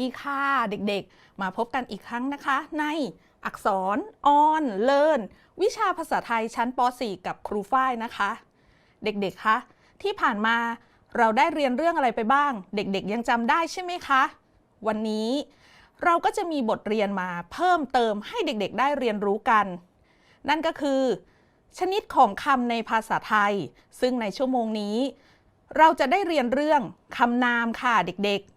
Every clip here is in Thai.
ดีค่ะเด็กๆ มาพบกันอีกครั้งนะคะ ในอักษรออนเลิร์นวิชาภาษาไทยชั้นป .4 กับครูฝ้ายนะคะ เด็กๆคะที่ผ่านมาเราได้เรียนเรื่องอะไรไปบ้าง เด็กๆ ยังจำได้ใช่ไหมคะ วันนี้เราก็จะมีบทเรียนมาเพิ่มเติมให้เด็กๆ ได้เรียนรู้กัน นั่นก็คือ ชนิดของคำในภาษาไทย ซึ่งในชั่วโมงนี้ เราจะได้เรียนเรื่องคำนามค่ะเด็กๆ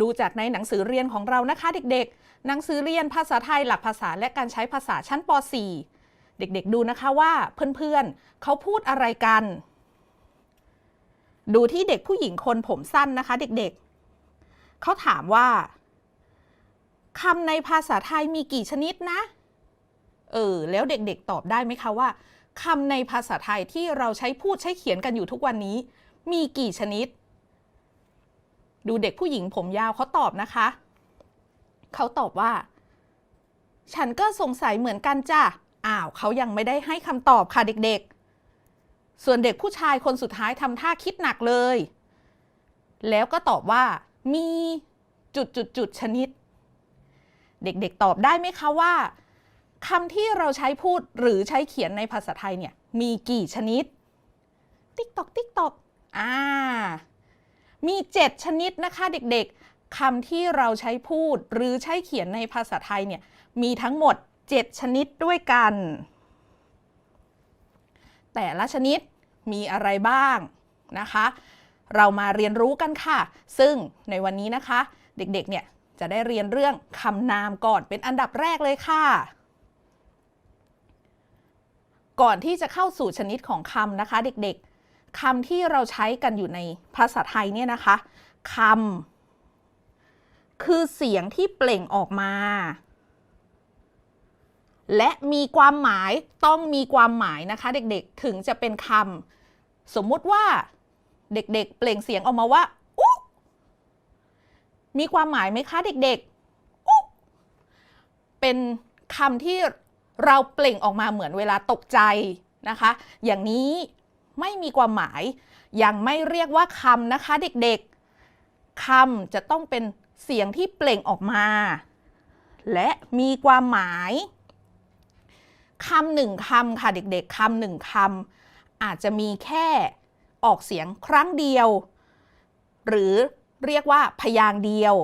ดูจากในหนังสือเรียนของเรานะคะเด็กๆ หนังสือเรียนภาษาไทยหลักภาษาและการใช้ภาษาชั้นป .4 เด็กๆ ดูนะคะว่าเพื่อนๆ เขาพูดอะไรกัน ดูที่เด็กผู้หญิงคนผมสั้นนะคะเด็กๆ เขาถามว่าคำในภาษาไทยมีกี่ชนิดนะ เออ แล้วเด็กๆ ตอบได้ไหมคะว่าคำในภาษาไทยที่เราใช้พูดใช้เขียนกันอยู่ทุกวันนี้ มีกี่ชนิด ดูเด็กผู้หญิงผมยาวเขาตอบนะคะ เขาตอบว่า ฉันก็สงสัยเหมือนกันจ้ะ อ้าวเขายังไม่ได้ให้คำตอบค่ะเด็กๆ ส่วนเด็กผู้ชายคนสุดท้ายทำท่าคิดหนักเลย แล้วก็ตอบว่า มีจุดจุดจุดชนิด เด็กๆตอบได้ไหมคะว่าคำที่เราใช้พูดหรือใช้เขียนในภาษาไทยเนี่ยมีกี่ชนิด ติ๊กตอกติ๊กตอกอ่า มี 7 ชนิดนะคะเด็กๆคำที่เราใช้พูดหรือใช้เขียนในภาษาไทยเนี่ยมีทั้งหมด 7 ชนิดด้วยกัน แต่ละชนิดมีอะไรบ้างนะคะ เรามาเรียนรู้กันค่ะ ซึ่งในวันนี้นะคะ เด็กๆเนี่ยจะได้เรียนเรื่องคำนามก่อนเป็นอันดับแรกเลยค่ะ ก่อนที่จะเข้าสู่ชนิดของคำนะคะ เด็กๆ คำที่เราใช้กันอยู่ในภาษาไทยเนี่ยนะคะคำคือเสียงที่เปล่งออกมา และมีความหมายต้องมีความหมายนะคะ เด็กๆถึงจะเป็นคำสมมุติว่าเด็กๆเเปล่งเสียงออกมาว่าอุ๊มีความหมายไหมคะ เด็กๆอุ๊เป็นคำที่เราเปล่งออกมาเหมือนเวลาตกใจนะคะ อย่างนี้ ไม่มีความหมาย ยังไม่เรียกว่าคำนะคะเด็กๆคำจะต้องเป็นเสียงที่เปล่งออกมา และมีความหมายคำหนึ่งคำค่ะเด็กๆคำหนึ่งคำอาจจะมีแค่ออกเสียงครั้งเดียว หรือเรียกว่าพยางเดียว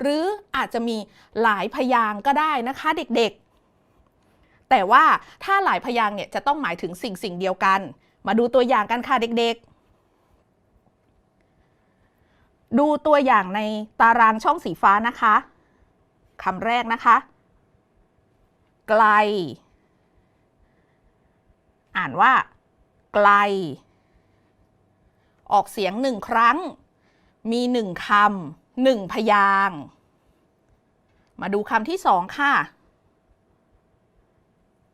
หรืออาจจะมีหลายพยางก็ได้นะคะเด็กๆ แต่ว่าถ้าหลายพยางเนี่ยจะต้องหมายถึงสิ่งสิ่งเดียวกัน มาดูตัวอย่างกันค่ะเด็กๆ ดูตัวอย่างในตารางช่องสีฟ้านะคะคำแรกนะคะ ไกล อ่านว่า ไกล ออกเสียงหนึ่งครั้ง มีหนึ่งคำหนึ่งพยางมาดูคำที่สองค่ะ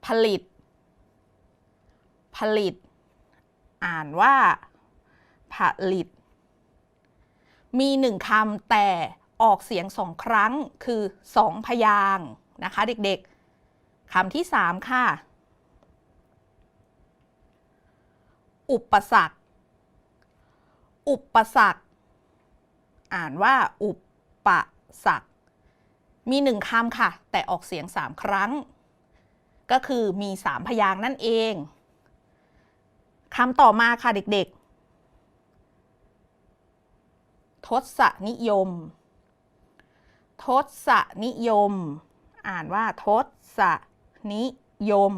ผลิต ผลิต อ่านว่าผลิต มีหนึ่งคำแต่ออกเสียงสองครั้งคือสองพยางนะคะเด็กๆคำที่สามค่ะ อุปสรรค อุปสรรค อ่านว่าอุปสรรค มีหนึ่งคำค่ะ แต่ออกเสียงสามครั้ง ก็คือมีสามพยางนั่นเอง คำต่อมาค่ะเด็กๆ ทศนิยม ทศนิยม อ่านว่าทศนิยม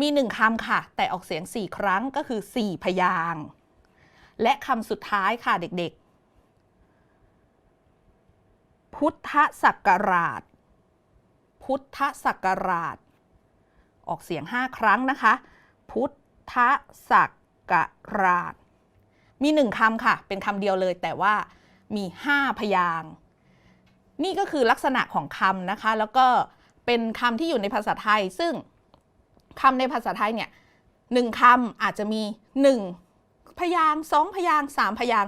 มีหนึ่งคำค่ะ แต่ออกเสียงสี่ครั้งก็คือสี่พยาง และคำสุดท้ายค่ะเด็กๆ พุทธศักราช พุทธศักราช ออกเสียงห้าครั้งนะคะ พุทธ ศักราช มีหนึ่งคำค่ะ เป็นคำเดียวเลยแต่ว่ามีห้าพยางนี่ก็คือลักษณะของคำนะคะ แล้วก็เป็นคำที่อยู่ในภาษาไทย ซึ่งคำในภาษาไทยเนี่ยหนึ่งคำอาจจะมีหนึ่งพยางสองพยางสามพยาง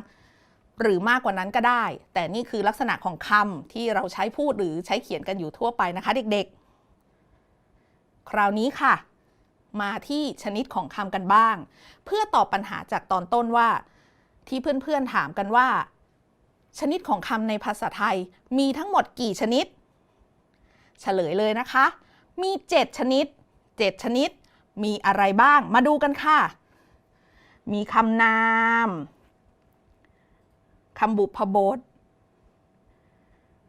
หรือมากกว่านั้นก็ได้ แต่นี่คือลักษณะของคำที่เราใช้พูดหรือใช้เขียนกันอยู่ทั่วไปนะคะ เด็กๆ คราวนี้ค่ะ มาที่ชนิดของคำกันบ้าง เพื่อตอบปัญหาจากตอนต้นว่า ที่เพื่อนๆถามกันว่า ชนิดของคำในภาษาไทยมีทั้งหมดกี่ชนิด เฉลยเลยนะคะ มี 7 ชนิด 7 ชนิด มีอะไรบ้าง มาดูกันค่ะ มีคำนามคำบุพบท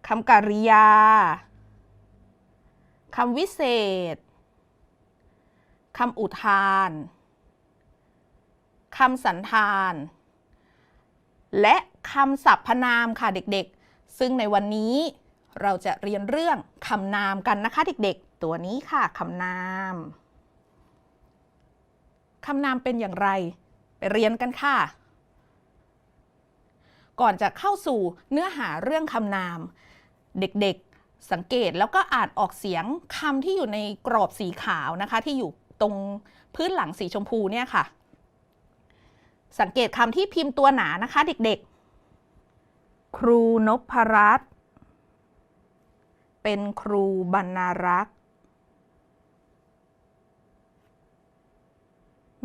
คำกริยา คำวิเศษ คำอุทานคำสันธาน และคำสรรพนามค่ะเด็กๆ ซึ่งในวันนี้เราจะเรียนเรื่องคำนามกันนะคะเด็กๆ ตัวนี้ค่ะคำนามคำนามเป็นอย่างไร ไปเรียนกันค่ะ ก่อนจะเข้าสู่เนื้อหาเรื่องคำนาม เด็กๆสังเกตแล้วก็อ่านออกเสียงคำที่อยู่ในกรอบสีขาวนะคะ ที่อยู่ ตรงพื้นหลังสีชมพูเนี่ยค่ะ สังเกตคำที่พิมพ์ตัวหนานะคะเด็กๆ ครูนพรัตน์เป็นครูบรรณารักษ์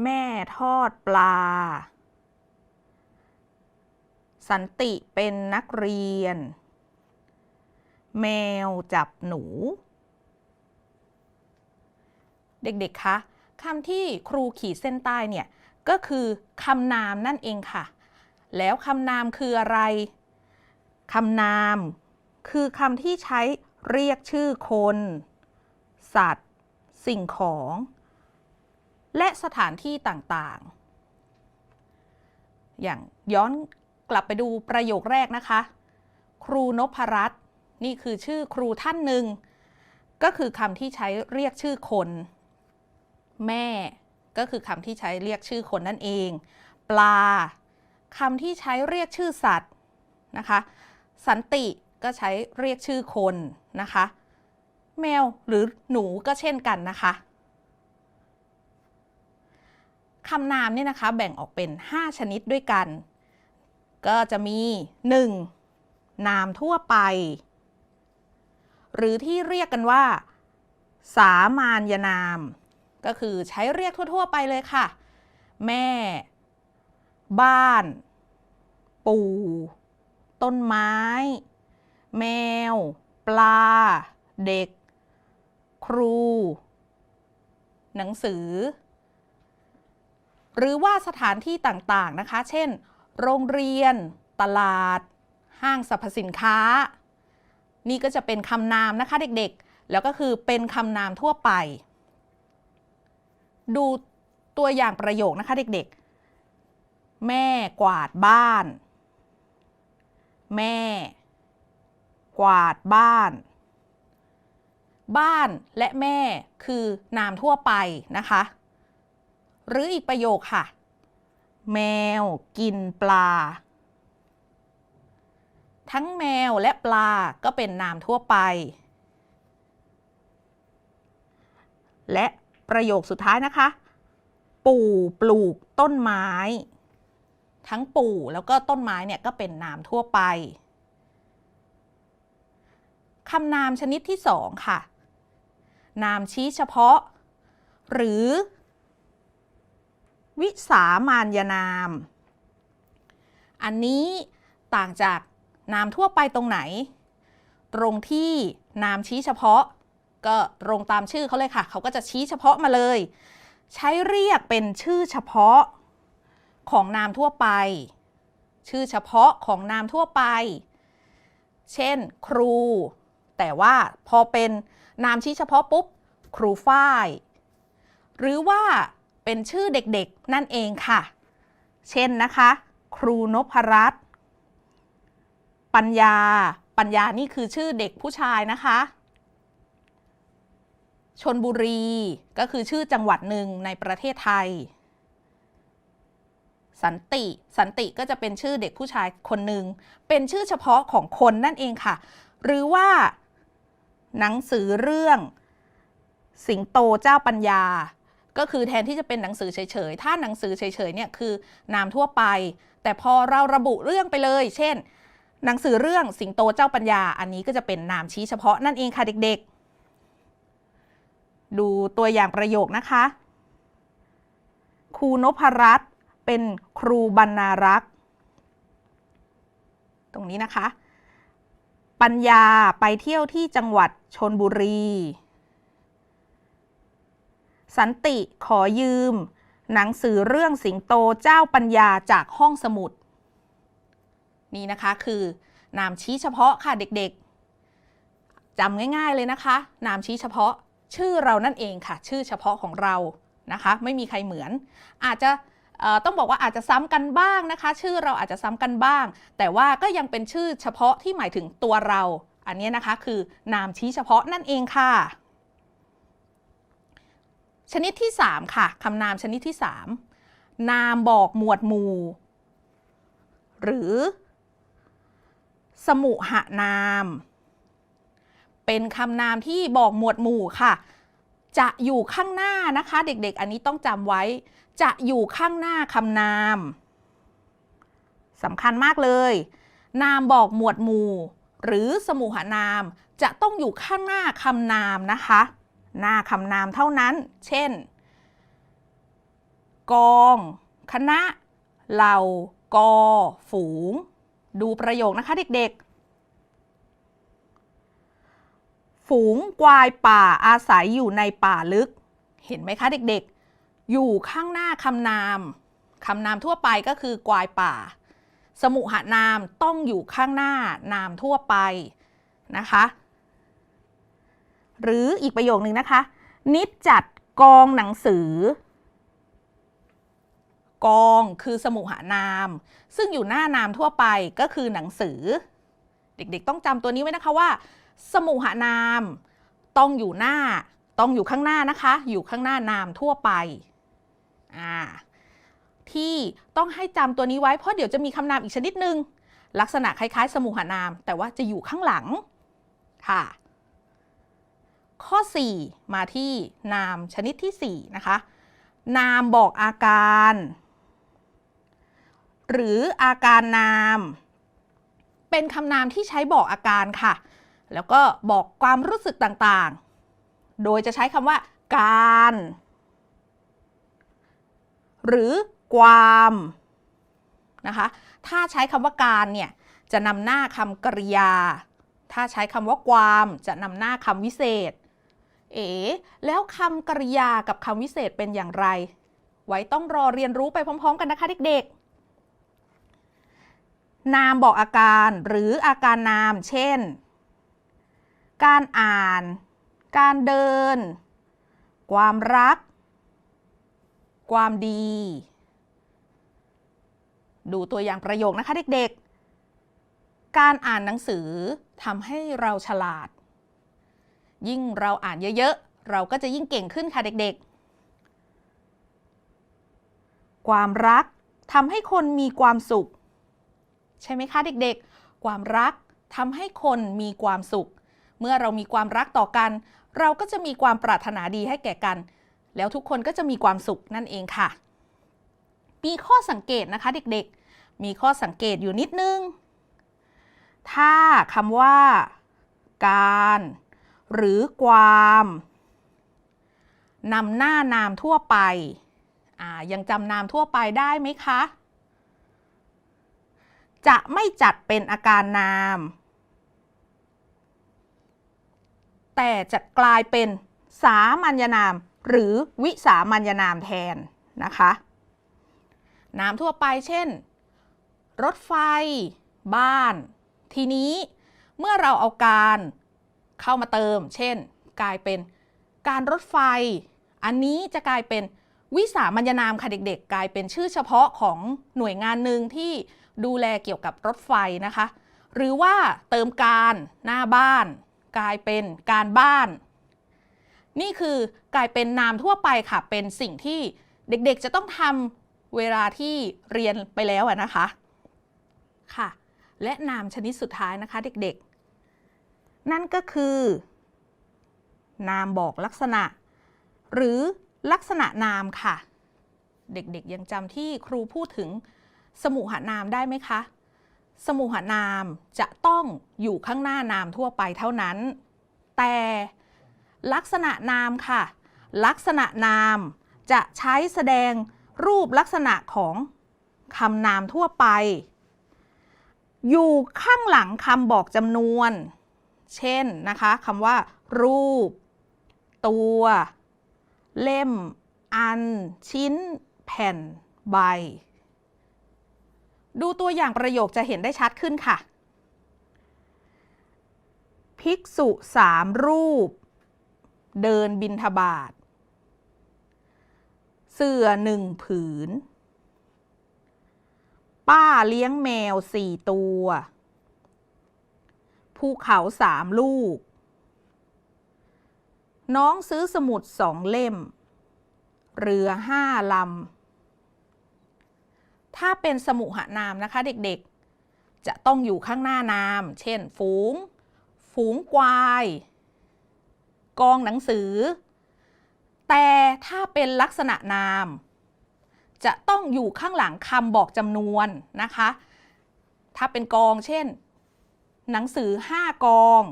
แม่ทอดปลา สันติเป็นนักเรียน แมวจับหนู เด็กๆ คะคำที่ครูขีดเส้นใต้เนี่ยก็คือคำนามนั่นเองค่ะ แล้วคำนามคืออะไรคำนาม คือคำที่ใช้เรียกชื่อคน สัตว์ สิ่งของ และสถานที่ต่างๆ อย่างย้อนกลับไปดูประโยคแรกนะคะ ครูนพรัตน์นี่คือชื่อครูท่านหนึ่ง ก็คือคำที่ใช้เรียกชื่อคน แม่ ก็คือคำที่ใช้เรียกชื่อคนนั่นเอง ปลาคำที่ใช้เรียกชื่อสัตว์นะคะ สันติก็ใช้เรียกชื่อคนนะคะ แมวหรือหนูก็เช่นกันนะคะคำนามเนี่ยนะคะแบ่งออกเป็น 5 ชนิดด้วยกัน ก็จะมี 1. นามทั่วไป หรือที่เรียกกันว่า สามานยนาม ก็คือใช้เรียกทั่ว ๆ ไปเลยค่ะ แม่ บ้าน ปู่ ต้นไม้ แมว ปลา เด็ก ครู หนังสือ หรือว่าสถานที่ต่างๆนะคะ เช่น โรงเรียน ตลาด ห้างสรรพสินค้า นี่ก็จะเป็นคำนามนะคะเด็กๆ แล้วก็คือเป็นคำนามทั่วไป ดูตัวอย่างประโยคนะคะเด็กๆ แม่กวาดบ้าน แม่ กวาดบ้าน บ้านและแม่คือนามทั่วไปนะคะ หรืออีกประโยคค่ะ แมวกินปลา ทั้งแมวและปลาก็เป็นนามทั่วไป และ ประโยคสุดท้ายนะคะ ปู่ปลูกต้นไม้ ทั้งปู่แล้วก็ต้นไม้เนี่ยก็เป็นนามทั่วไปคำนามชนิดที่สองค่ะ นามชี้เฉพาะ หรือ วิสามานยนาม อันนี้ต่างจากนามทั่วไปตรงไหน ตรงที่นามชี้เฉพาะ ก็ตรงตามชื่อเขาเลยค่ะ เขาก็จะชี้เฉพาะมาเลย ใช้เรียกเป็นชื่อเฉพาะของนามทั่วไป ชื่อเฉพาะของนามทั่วไป เช่น ครู แต่ว่าพอเป็นนามชี้เฉพาะปุ๊บ ครูฝ้าย หรือว่าเป็นชื่อเด็กๆนั่นเองค่ะ เช่นนะคะ ครูนพรัตน์ปัญญา ปัญญานี่คือชื่อเด็กผู้ชายนะคะ ชนบุรีก็คือชื่อจังหวัดหนึ่งในประเทศไทย สันติสันติก็จะเป็นชื่อเด็กผู้ชายคนหนึ่งเป็นชื่อเฉพาะของคนนั่นเองค่ะ หรือว่า หนังสือเรื่อง สิงโตเจ้าปัญญา ก็คือแทนที่จะเป็นหนังสือเฉยๆถ้าหนังสือเฉยๆเนี่ยคือนามทั่วไป แต่พอเราระบุเรื่องไปเลย เช่น หนังสือเรื่องสิงโตเจ้าปัญญา อันนี้ก็จะเป็นนามชี้เฉพาะนั่นเองค่ะเด็กๆ ดูตัวอย่างประโยคนะคะ ครูนพรัตน์เป็นครูบรรณารักษ์ ตรงนี้นะคะ ปัญญาไปเที่ยวที่จังหวัดชนบุรี สันติขอยืม หนังสือเรื่องสิงโตเจ้าปัญญาจากห้องสมุด นี่นะคะคือนามชี้เฉพาะค่ะเด็กๆจำง่ายๆเลยนะคะ นามชี้เฉพาะ ชื่อเรานั่นเองค่ะ ชื่อเฉพาะของเรานะคะ ไม่มีใครเหมือน อาจจะต้องบอกว่าอาจจะซ้ำกันบ้างนะคะ ชื่อเราอาจจะซ้ำกันบ้าง แต่ว่าก็ยังเป็นชื่อเฉพาะที่หมายถึงตัวเรา อันนี้นะคะคือนามชี้เฉพาะนั่นเองค่ะ ชนิดที่ 3 ค่ะคำนามชนิดที่ 3 นามบอกหมวดหมู่ หรือ สมุหนาม เป็นคำนามที่บอกหมวดหมู่ค่ะ จะอยู่ข้างหน้านะคะ เด็กๆ อันนี้ต้องจำไว้ จะอยู่ข้างหน้าคำนามสำคัญมากเลย นามบอกหมวดหมู่ หรือสมุหนาม จะต้องอยู่ข้างหน้าคำนามนะคะ หน้าคำนามเท่านั้น เช่น กอง คณะ เหล่ากอ ฝูง ดูประโยคนะคะเด็กๆ ฝูงกวายป่าอาศัยอยู่ในป่าลึก เห็นไหมคะเด็กๆ อยู่ข้างหน้าคำนามคำนามทั่วไปก็คือกวายป่า สมุหนามต้องอยู่ข้างหน้านามทั่วไปนะคะ หรืออีกประโยคนึงนะคะ นิดจัดกองหนังสือ กองคือสมุหนาม ซึ่งอยู่หน้านามทั่วไปก็คือหนังสือ เด็กๆ ต้องจำตัวนี้ไว้นะคะว่า สมุหนาม ต้องอยู่หน้า ต้องอยู่ข้างหน้านะคะ อยู่ข้างหน้านามทั่วไปอ่าที่ต้องให้จำตัวนี้ไว้เพราะเดี๋ยวจะมีคำนามอีกชนิดหนึ่งลักษณะคล้ายๆ สมุหนาม แต่ว่าจะอยู่ข้างหลังค่ะ ข้อ 4 มาที่นามชนิดที่ 4 นะคะ นามบอกอาการ หรืออาการนาม เป็นคำนามที่ใช้บอกอาการค่ะ แล้วก็บอกความรู้สึกต่างๆ โดยจะใช้คำว่า การ หรือความนะคะ ถ้าใช้คำว่าการเนี่ยจะนำหน้าคำกริยา ถ้าใช้คำว่าความจะนำหน้าคำวิเศษ เอ๋แล้วคำกริยากับคำวิเศษเป็นอย่างไร ไว้ต้องรอเรียนรู้ไปพร้อม ๆ กันนะคะเด็กๆ นามบอกอาการหรืออาการนาม เช่น การอ่าน การเดิน ความรัก ความดี ดูตัวอย่างประโยคนะคะเด็กๆ การอ่านหนังสือทำให้เราฉลาด ยิ่งเราอ่านเยอะๆ เราก็จะยิ่งเก่งขึ้นค่ะเด็กๆ ความรักทำให้คนมีความสุข ใช่ไหมคะเด็กๆ ความรักทำให้คนมีความสุข เมื่อเรามีความรักต่อกัน เราก็จะมีความปรารถนาดีให้แก่กัน แล้วทุกคนก็จะมีความสุขนั่นเองค่ะ มีข้อสังเกตนะคะเด็กๆ มีข้อสังเกตอยู่นิดนึง ถ้าคำว่า การ หรือความนำหน้านามทั่วไป ยังจำนามทั่วไปได้ไหมคะ จะไม่จัดเป็นอาการนาม แต่จะกลายเป็นสามัญนาม หรือวิสามัญนามแทนนะคะ นามทั่วไปเช่น รถไฟ บ้าน ทีนี้เมื่อเราเอาการเข้ามาเติม เช่น กลายเป็นการรถไฟ อันนี้จะกลายเป็นวิสามัญนามค่ะเด็กๆ กลายเป็นชื่อเฉพาะของหน่วยงานหนึ่งที่ดูแลเกี่ยวกับรถไฟนะคะ หรือว่าเติมการหน้าบ้าน กลายเป็นการบ้าน นี่คือกลายเป็นนามทั่วไปค่ะ เป็นสิ่งที่เด็กๆจะต้องทำเวลาที่เรียนไปแล้วนะคะค่ะ และนามชนิดสุดท้ายนะคะเด็กๆ นั่นก็คือ นามบอกลักษณะ หรือลักษณะนามค่ะ เด็กๆยังจำที่ครูพูดถึงสมุหนามได้ไหมคะ สมุหนามจะต้องอยู่ข้างหน้านามทั่วไปเท่านั้น แต่ลักษณะนามค่ะ ลักษณะนามจะใช้แสดงรูปลักษณะของคำนามทั่วไป อยู่ข้างหลังคำบอกจำนวน เช่นนะคะคำว่า รูป ตัว เล่ม อัน ชิ้น แผ่น ใบ ดูตัวอย่างประโยคจะเห็นได้ชัดขึ้นค่ะ ภิกษุสามรูป เดินบินทบาท เสื้อหนึ่งผืน ป้าเลี้ยงแมวสี่ตัวภูเขาสามลูก น้องซื้อสมุดสองเล่ม เรือห้าลำ ถ้าเป็นสมุหนามนะคะเด็กๆ จะต้องอยู่ข้างหน้านาม เช่น ฝูง ฝูงควาย กองหนังสือ แต่ถ้าเป็นลักษณะนาม จะต้องอยู่ข้างหลังคำบอกจำนวนนะคะ ถ้าเป็นกองเช่น หนังสือ 5 กอง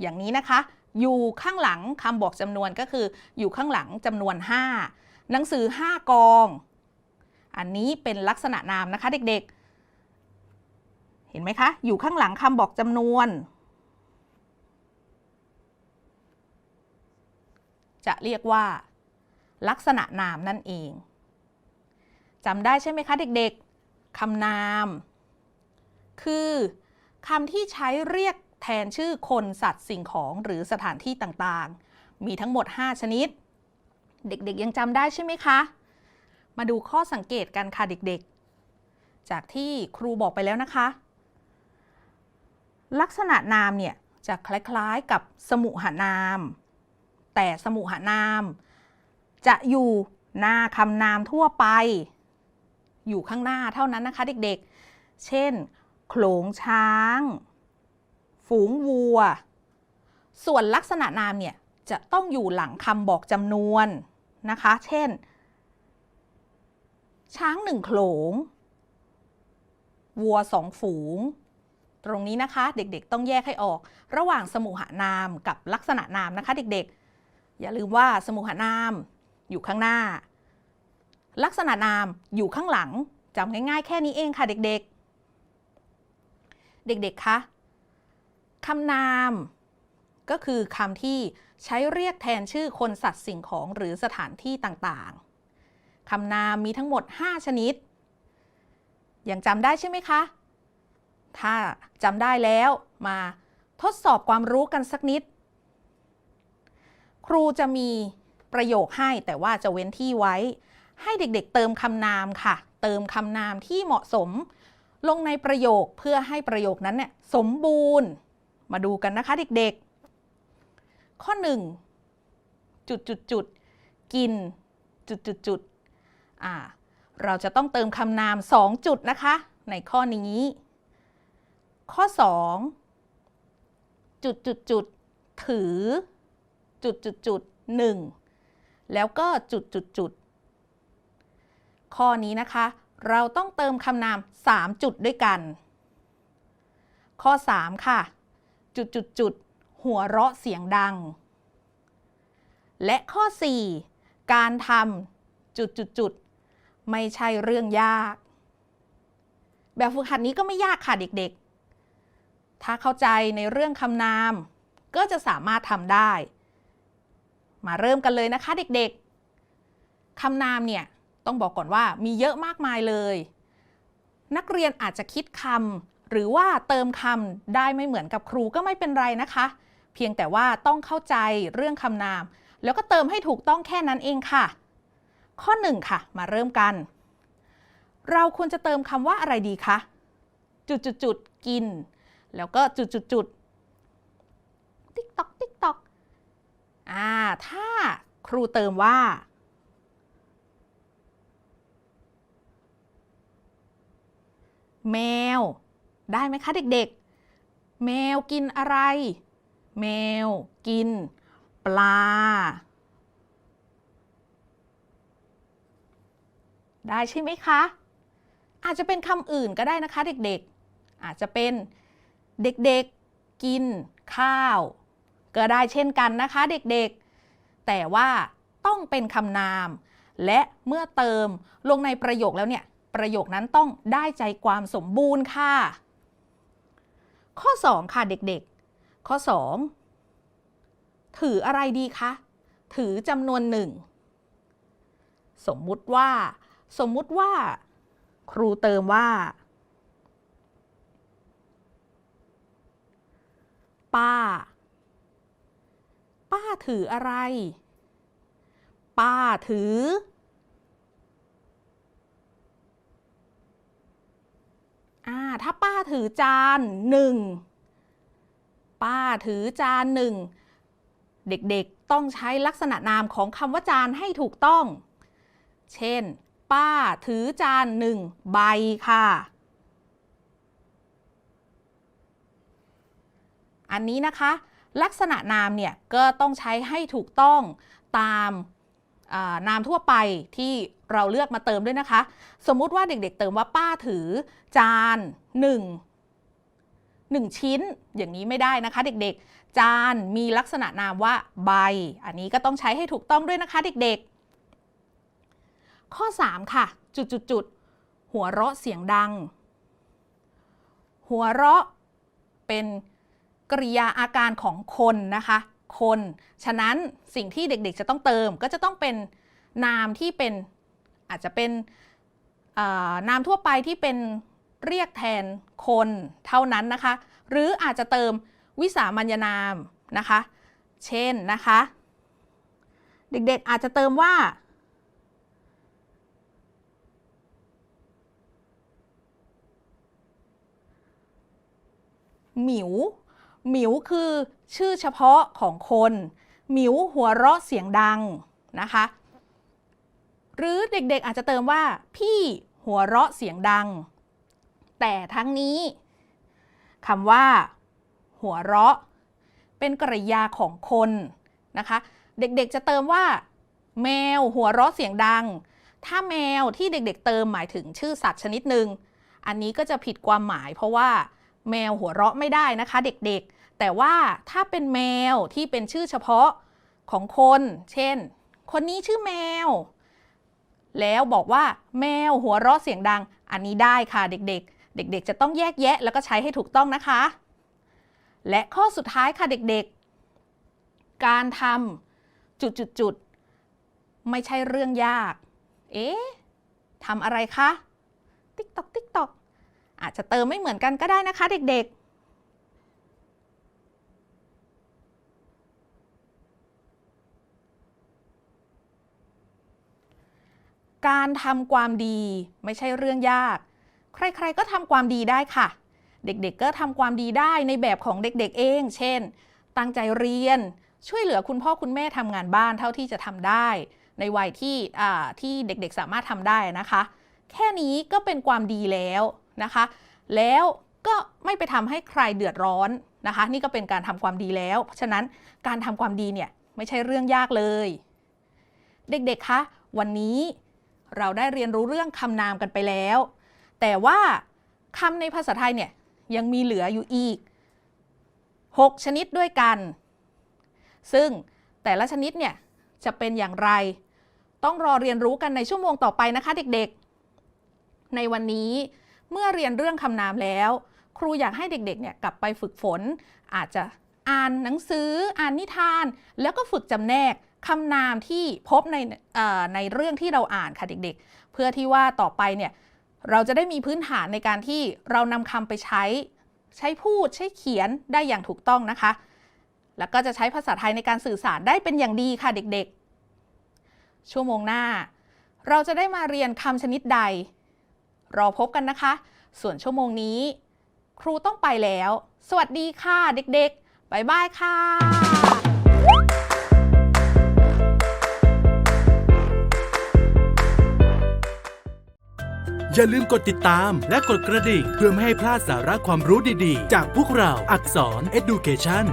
อย่างนี้นะคะ อยู่ข้างหลังคำบอกจำนวนก็คืออยู่ข้างหลังจำนวน 5 หนังสือ 5 กอง อันนี้เป็นลักษณะนามนะคะเด็กๆ เห็นไหมคะ อยู่ข้างหลังคำบอกจำนวน จะเรียกว่า ลักษณะนามนั่นเองจำได้ใช่ไหมคะเด็กๆคำนาม คือคำที่ใช้เรียกแทนชื่อคนสัตว์สิ่งของหรือสถานที่ต่างๆ มีทั้งหมด 5 ชนิด เด็กๆยังจำได้ใช่ไหมคะ มาดูข้อสังเกตกันค่ะเด็กๆ จากที่ครูบอกไปแล้วนะคะ ลักษณะนามเนี่ยจะคล้ายๆกับสมุหนาม แต่สมุหนาม จะอยู่หน้าคำนามทั่วไป อยู่ข้างหน้าเท่านั้นนะคะเด็กๆ เช่น โขลงช้าง ฝูงวัว ส่วนลักษณะนามเนี่ยจะต้องอยู่หลังคำบอกจำนวนนะคะ เช่น ช้างหนึ่งโขลง วัวสองฝูง ตรงนี้นะคะเด็กๆต้องแยกให้ออก ระหว่างสมุหนามกับลักษณะนามนะคะ เด็กๆ อย่าลืมว่าสมุหนามอยู่ข้างหน้า ลักษณะนามอยู่ข้างหลังจำง่ายๆ แค่นี้เองค่ะเด็กๆ เด็กๆคะคำนามก็คือคำที่ใช้เรียกแทนชื่อคนสัตว์สิ่งของหรือสถานที่ต่างๆ คำนามมีทั้งหมด 5 ชนิดยังจำได้ใช่ไหมคะ ถ้าจำได้แล้วมาทดสอบความรู้กันสักนิด ครูจะมีประโยคให้แต่ว่าจะเว้นที่ไว้ ให้เด็กๆ เติมคำนามค่ะ เติมคำนามที่เหมาะสม ลงในประโยคเพื่อให้ประโยคนั้นเนี่ยสมบูรณ์ มาดูกันนะคะเด็กๆ ข้อ 1 จุดจุดจุดกิน จุดจุดจุด อ่าเราจะต้องเติมคำนาม 2 จุดนะคะ ในข้อนี้ ข้อ 2 จุดจุดจุดถือ จุดจุดจุดหนึ่งแล้วก็จุดจุดจุดข้อนี้นะคะ เราต้องเติมคำนาม 3 จุดด้วยกัน ข้อ 3 ค่ะ จุดจุดจุดหัวเราะเสียงดัง และข้อ 4 การทำจุดจุดจุด ไม่ใช่เรื่องยาก แบบฝึกหัดนี้ก็ไม่ยากค่ะเด็กๆ ถ้าเข้าใจในเรื่องคำนาม ก็จะสามารถทำได้ มาเริ่มกันเลยนะคะเด็กๆคำนามเนี่ยต้องบอกก่อนว่ามีเยอะมากมายเลย นักเรียนอาจจะคิดคำหรือว่าเติมคำได้ไม่เหมือนกับครูก็ไม่เป็นไรนะคะ เพียงแต่ว่าต้องเข้าใจเรื่องคำนาม แล้วก็เติมให้ถูกต้องแค่นั้นเองค่ะ ข้อหนึ่งค่ะ มาเริ่มกัน เราควรจะเติมคำว่าอะไรดีคะ จุดจุดจุดกิน แล้วก็จุดจุดจุดติ๊กตอกติ๊กตอกอ่า ถ้าครูเติมว่า แมว ได้ไหมคะเด็กๆ แมวกินอะไร แมวกิน ปลา ได้ใช่ไหมคะ อาจจะเป็นคำอื่นก็ได้นะคะเด็กๆ อาจจะเป็นเด็กๆกิน ข้าว ก็ได้เช่นกันนะคะเด็กๆ แต่ว่าต้องเป็นคำนาม และเมื่อเติมลงในประโยคแล้วเนี่ย ประโยคนั้นต้องได้ใจความสมบูรณ์ค่ะ ข้อ 2 ค่ะเด็กๆ ข้อ 2 ถืออะไรดีคะ ถือจำนวนหนึ่งสมมุติว่า สมมุติว่าครูเติมว่า ป้า ป้าถืออะไร ป้าถือ อ่า ถ้าป้าถือจานหนึ่ง ป้าถือจานหนึ่ง เด็กๆต้องใช้ลักษณะนามของคำว่าจานให้ถูกต้อง เช่น ป้าถือจานหนึ่งใบค่ะ อันนี้นะคะ ลักษณะนามเนี่ยก็ต้องใช้ให้ถูกต้องตามานามทั่วไปที่เราเลือกมาเติมด้วยนะคะ สมมุติว่าเด็กๆเติมว่าป้าถือจาน1 1 ชิ้น อย่างนี้ไม่ได้นะคะเด็กๆ จานมีลักษณะนามว่าใบ อันนี้ก็ต้องใช้ให้ถูกต้องด้วยนะคะเด็กๆ ข้อ 3 ค่ะ จุดๆๆหัวเราะเสียงดัง หัวเราะเป็นกริยาอาการของคนนะคะ คน ฉะนั้นสิ่งที่เด็กๆจะต้องเติมก็จะต้องเป็นนามที่เป็นอาจจะเป็นนามทั่วไปที่เป็นเรียกแทนคนเท่านั้นนะคะ หรืออาจจะเติมวิสามัญนามนะคะ เช่นนะคะ เด็กๆอาจจะเติมว่า หมิว หมิวคือชื่อเฉพาะของคน หมิวหัวเราะเสียงดังนะคะ หรือเด็กๆอาจจะเติมว่า พี่หัวเราะเสียงดัง แต่ทั้งนี้คำว่า หัวเราะ เป็นกริยาของคนนะคะ เด็กๆจะเติมว่า แมวหัวเราะเสียงดัง ถ้าแมวที่เด็กๆเติมหมายถึงชื่อสัตว์ชนิดหนึ่งอันนี้ก็จะผิดความหมายเพราะว่า แมวหัวเราะไม่ได้นะคะเด็กๆ แต่ว่าถ้าเป็นแมวที่เป็นชื่อเฉพาะของคน เช่น คนนี้ชื่อแมว แล้วบอกว่าแมวหัวเราะเสียงดัง อันนี้ได้ค่ะเด็กๆ เด็กๆ จะต้องแยกแยะแล้วก็ใช้ให้ถูกต้องนะคะ และข้อสุดท้ายค่ะเด็กๆ การทำจุดๆๆไม่ใช่เรื่องยาก เอ๊ะทำอะไรคะ ติ๊กตอกติ๊กตอก อาจจะเติมไม่เหมือนกันก็ได้นะคะ เด็กๆ การทำความดีไม่ใช่เรื่องยาก ใครๆก็ทำความดีได้ค่ะ เด็กๆก็ทำความดีได้ในแบบของเด็กๆเอง เช่น ตั้งใจเรียนช่วยเหลือคุณพ่อคุณแม่ทำงานบ้านเท่าที่จะทำได้ ในวัยที่ที่เด็กๆสามารถทำได้นะคะ แค่นี้ก็เป็นความดีแล้ว นะคะ แล้วก็ไม่ไปทำให้ใครเดือดร้อนนะคะ นี่ก็เป็นการทำความดีแล้ว เพราะฉะนั้นการทำความดีเนี่ยไม่ใช่เรื่องยากเลย เด็กๆคะวันนี้เราได้เรียนรู้เรื่องคำนามกันไปแล้ว แต่ว่าคำในภาษาไทยเนี่ยยังมีเหลืออยู่อีก 6 ชนิดด้วยกัน ซึ่งแต่ละชนิดเนี่ยจะเป็นอย่างไร ต้องรอเรียนรู้กันในชั่วโมงต่อไปนะคะเด็กๆ ในวันนี้ เมื่อเรียนเรื่องคำนามแล้ว ครูอยากให้เด็กๆเนี่ยกลับไปฝึกฝน อาจจะอ่านหนังสืออ่านนิทาน แล้วก็ฝึกจำแนกคำนามที่พบในในเรื่องที่เราอ่านค่ะเด็กๆ เพื่อที่ว่าต่อไปเนี่ยเราจะได้มีพื้นฐานในการที่เรานำคำไปใช้ ใช้พูดใช้เขียนได้อย่างถูกต้องนะคะ แล้วก็จะใช้ภาษาไทยในการสื่อสารได้เป็นอย่างดีค่ะเด็กๆ ชั่วโมงหน้า เราจะได้มาเรียนคำชนิดใด รอพบกันนะคะ ส่วนชั่วโมงนี้ ครูต้องไปแล้ว สวัสดีค่ะเด็กๆ บ๊ายบายค่ะอย่าลืมกดติดตามและกดกระดิ่ง เพื่อไม่ให้พลาดสาระความรู้ดีๆ จากพวกเราอักษร Education